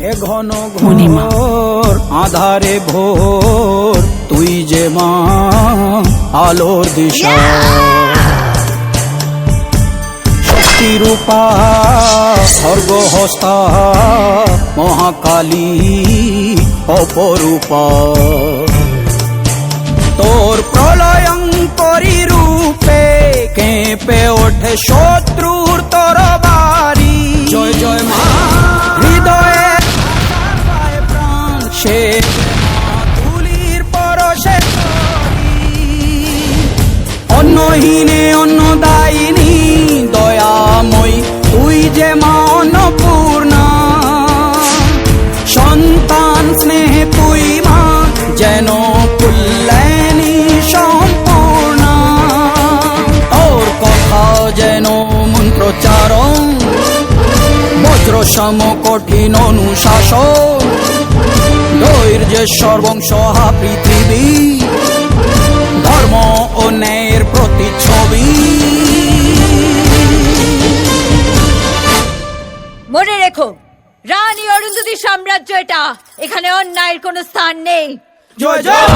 এ ঘন। ঘোর আধারে ভোর তুই যে মা আলোর দিশা শক্তি রূপা স্বর্গ হস্তা মহাকালী অপরূপা তোর প্রলয়ঙ্করী রূপে কেঁপে ওঠে শত্রুর সে তুলির পরশে অন্নহীনে অন্নদায়িনী, দয়াময়ী, তুই যে মা অন্নপূর্ণা। সন্তান স্নেহে তুই মা, যেন কুল্যাণী সম্পূর্ণ। তোর কথা যেন মন্ত্রচারণ বজ্র সম কঠিন অনুশাসন। বংশহা পৃথিবী ধর্ম ও ন্যায়ের প্রতিচ্ছবি মনে রেখো রানী অরুন্ধতী সাম্রাজ্য এটা এখানে অন্যায়ের কোনো স্থান নেই! জয় জয়